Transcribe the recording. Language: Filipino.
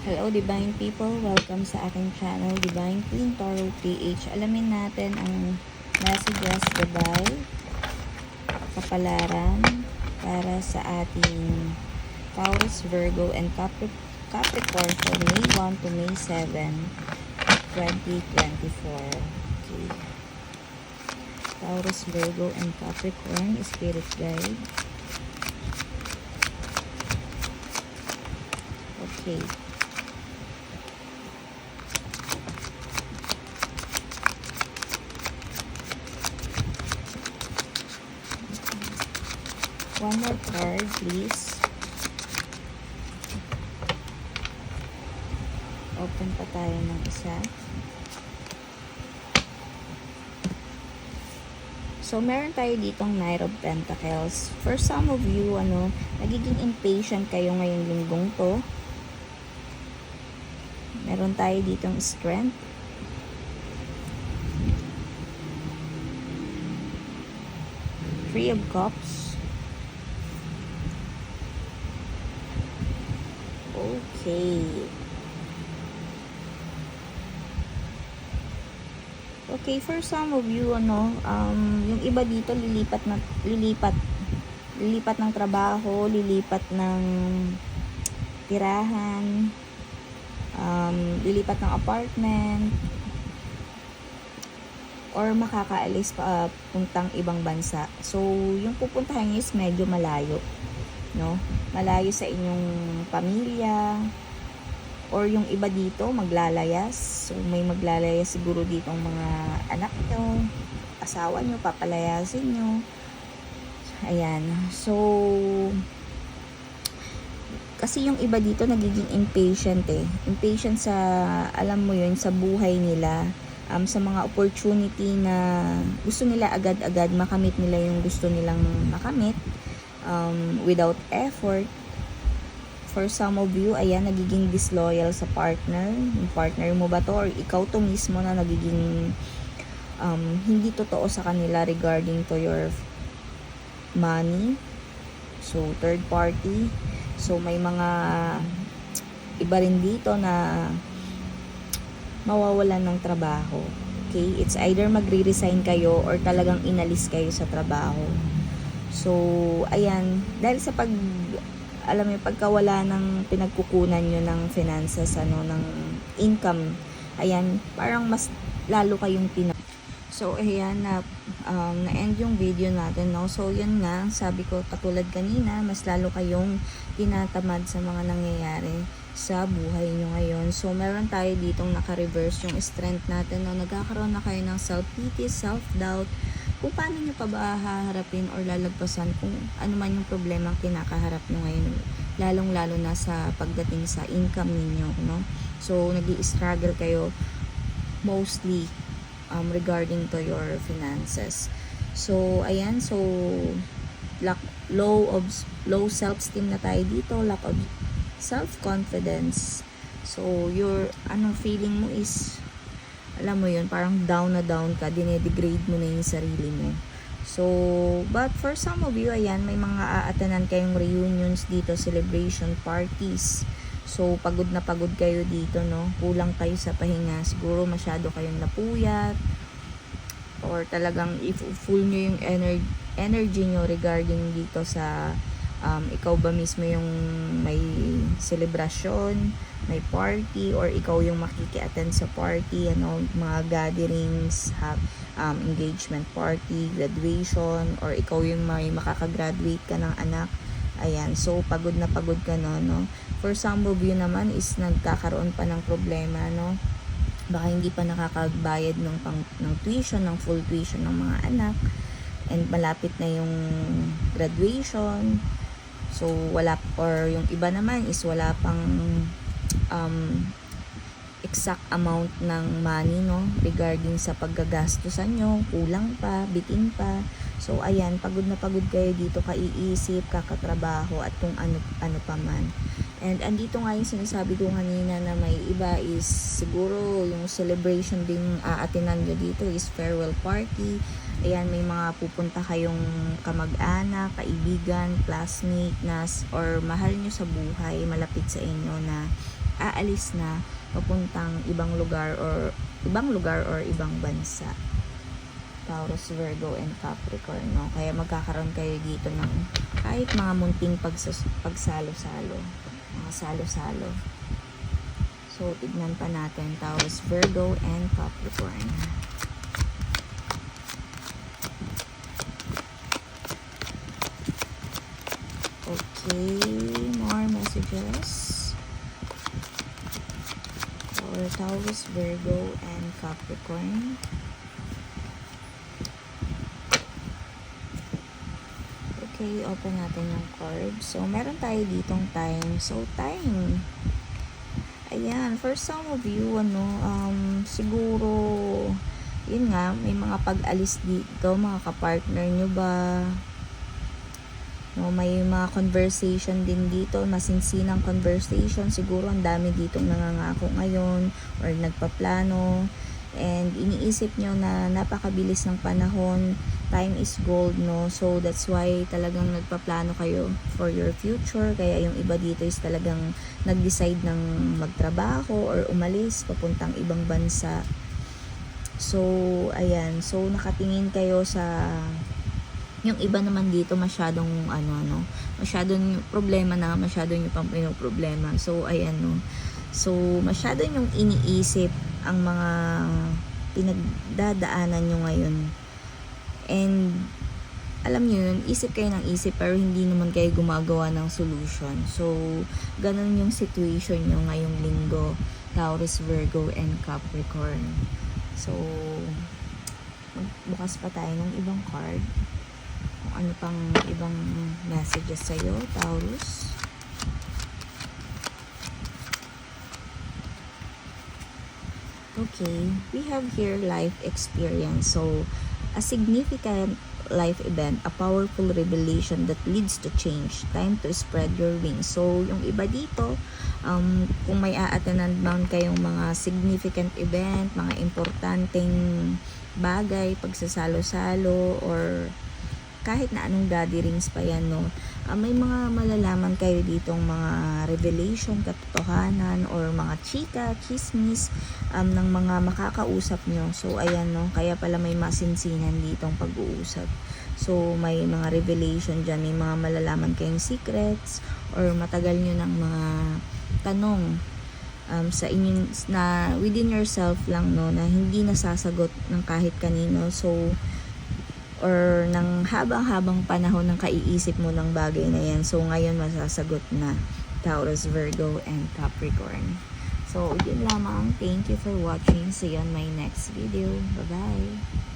Hello Divine People, welcome sa aking channel Divine Queen Toro PH. Alamin natin ang messages gabay, kapalaran para sa ating Taurus, Virgo, and Capri Capricorn for May 1 to May 7, 2024. Okay. Taurus, Virgo, and Capricorn, Spirit Guide. Okay. One more card, please. Open pa tayo ng isa. So, meron tayo ditong Knight of Pentacles. For some of you, ano, nagiging impatient kayo ngayong linggong to. Meron tayo ditong Strength. Three of Cups. Okay. Okay, for some of you, ano, um, yung iba dito lilipat na, lilipat, lilipat ng trabaho, lilipat ng tirahan, um, lilipat ng apartment, or makakaalis pa uh, puntang ibang bansa. So, yung pupuntahan nyo is medyo malayo. No? Malayo sa inyong pamilya, or yung iba dito maglalayas. So, may maglalayas siguro dito mga anak nyo, asawa nyo, papalayasin nyo. Ayan. So, kasi yung iba dito nagiging impatient eh. Impatient sa, alam mo yun, sa buhay nila. Um, sa mga opportunity na gusto nila agad-agad makamit nila yung gusto nilang makamit um, without effort for some of you, ayan, nagiging disloyal sa partner. Yung partner mo ba to? Or ikaw to mismo na nagiging um, hindi totoo sa kanila regarding to your money. So, third party. So, may mga iba rin dito na mawawalan ng trabaho. Okay? It's either magre-resign kayo or talagang inalis kayo sa trabaho. So, ayan, dahil sa pag alam mo, pagkawala ng pinagkukunan nyo ng finances, ano, ng income, ayan, parang mas lalo kayong tina So, ayan na, um, na-end yung video natin, no? So, yun nga, sabi ko, katulad kanina, mas lalo kayong tinatamad sa mga nangyayari sa buhay nyo ngayon. So, meron tayo ditong naka-reverse yung strength natin, no? Nagkakaroon na kayo ng self-pity, self-doubt, kung paano nyo pa ba haharapin or lalagpasan kung ano man yung problema kinakaharap nyo ngayon lalong lalo na sa pagdating sa income ninyo no? So nag struggle kayo mostly um, regarding to your finances. So ayan so lack, low of low self-esteem na tayo dito lack of self-confidence. So your anong feeling mo is alam mo yun, parang down na down ka, dinedegrade mo na yung sarili mo. So, but for some of you, ayan, may mga aatanan kayong reunions dito, celebration parties. So, pagod na pagod kayo dito, no? Kulang kayo sa pahinga. Siguro masyado kayong napuyat. Or talagang if full nyo yung energy, energy nyo regarding dito sa um, ikaw ba mismo yung may celebration, may party, or ikaw yung makiki-attend sa party, ano, mga gatherings, have, um, engagement party, graduation, or ikaw yung may makakagraduate ka ng anak. Ayan, so pagod na pagod ka no, no. For some of you naman is nagkakaroon pa ng problema, no. Baka hindi pa nakakagbayad ng, pang, ng tuition, ng full tuition ng mga anak. And malapit na yung graduation, So, wala, or yung iba naman is wala pang um, exact amount ng money, no? Regarding sa paggagastusan nyo, kulang pa, bitin pa. So, ayan, pagod na pagod kayo dito, kaiisip, kakatrabaho, at kung ano, ano pa man. And andito nga yung sinasabi ko kanina na may iba is siguro yung celebration din aatinan nyo dito is farewell party. Ayan, may mga pupunta kayong kamag-anak, kaibigan, classmate, nas, or mahal nyo sa buhay, malapit sa inyo na aalis na papuntang ibang lugar or ibang lugar or ibang bansa. Taurus, Virgo, and Capricorn, no? Kaya magkakaroon kayo dito ng kahit mga munting pagsas- pagsalo-salo. Mga salo-salo. So, tignan pa natin Taurus, Virgo, and Capricorn. Okay, more messages. For Taurus, Virgo, and Capricorn. Okay, open natin yung card. So, meron tayo ditong time. So, time. Ayan, for some of you, ano, um, siguro, yun nga, may mga pag-alis dito, mga kapartner nyo ba? No, may mga conversation din dito, masinsinang conversation. Siguro ang dami ditong nangangako ngayon or nagpaplano. And iniisip nyo na napakabilis ng panahon. Time is gold, no? So, that's why talagang nagpaplano kayo for your future. Kaya yung iba dito is talagang nag-decide ng magtrabaho or umalis papuntang ibang bansa. So, ayan. So, nakatingin kayo sa yung iba naman dito masyadong ano ano masyadong problema na masyado nyo pang problema so ayan no so masyado yung iniisip ang mga pinagdadaanan nyo ngayon and alam nyo yun, isip kayo ng isip pero hindi naman kayo gumagawa ng solution. So, ganun yung situation nyo ngayong linggo, Taurus, Virgo, and Capricorn. So, magbukas pa tayo ng ibang card kung ano pang ibang messages sa'yo, Taurus. Okay, we have here life experience. So, a significant life event, a powerful revelation that leads to change. Time to spread your wings. So, yung iba dito, um, kung may a-attendan man kayong mga significant event, mga importanteng bagay, pagsasalo-salo, or kahit na anong gatherings pa yan, no? Ah, may mga malalaman kayo ditong mga revelation, katotohanan, or mga chika, chismis, um, ng mga makakausap nyo. So, ayan, no? Kaya pala may masinsinan ditong pag-uusap. So, may mga revelation dyan, may mga malalaman kayong secrets, or matagal nyo ng mga tanong um, sa inyo na within yourself lang no na hindi nasasagot ng kahit kanino so or ng habang-habang panahon ng kaiisip mo ng bagay na yan. So, ngayon masasagot na Taurus, Virgo, and Capricorn. So, yun lamang. Thank you for watching. See you on my next video. Bye-bye.